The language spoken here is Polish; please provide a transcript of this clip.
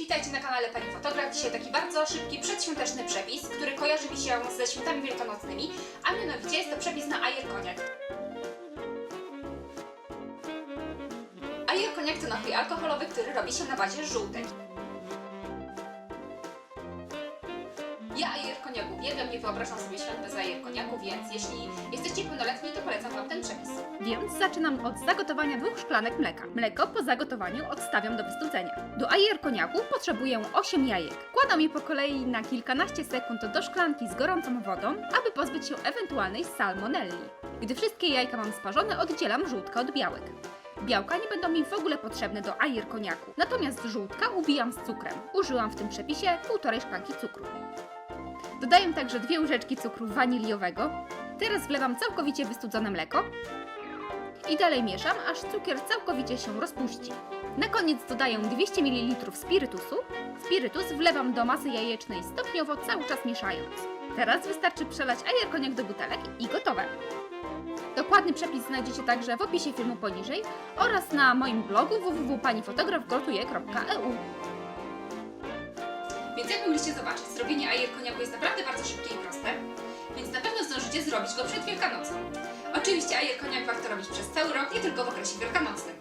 witajcie na kanale Pani Fotograf. Dzisiaj taki bardzo szybki, przedświąteczny przepis, który kojarzy mi się ze świętami wielkanocnymi, a mianowicie jest to przepis na ajer koniak. Ajer koniak to napój alkoholowy, który robi się na bazie żółtek. Ja ajer koniaku uwielbiam, nie wyobrażam sobie świąt bez ajer koniaku, więc jeśli jesteście pełnoletni, to polecam Wam ten przepis. Więc zaczynam od zagotowania dwóch szklanek mleka. Mleko po zagotowaniu odstawiam do wystudzenia. Do ajer koniaku potrzebuję 8 jajek. Kładam je po kolei na kilkanaście sekund do szklanki z gorącą wodą, aby pozbyć się ewentualnej salmonelli. Gdy wszystkie jajka mam sparzone, oddzielam żółtka od białek. Białka nie będą mi w ogóle potrzebne do ajer koniaku, natomiast żółtka ubijam z cukrem. Użyłam w tym przepisie półtorej szklanki cukru. Dodaję także dwie łyżeczki cukru waniliowego. Teraz wlewam całkowicie wystudzone mleko i dalej mieszam, aż cukier całkowicie się rozpuści. Na koniec dodaję 200 ml spirytusu. Spirytus wlewam do masy jajecznej stopniowo, cały czas mieszając. Teraz wystarczy przelać ajer koniak do butelek i gotowe. Dokładny przepis znajdziecie także w opisie filmu poniżej oraz na moim blogu www.panifotografgotuje.eu. Więc jak mogliście zobaczyć, zrobienie ajer koniaku jest naprawdę bardzo szybkie i proste, więc na pewno zdążycie zrobić go przed Wielkanocą. Oczywiście ajer koniak warto robić przez cały rok, nie tylko w okresie wielkanocnym. No.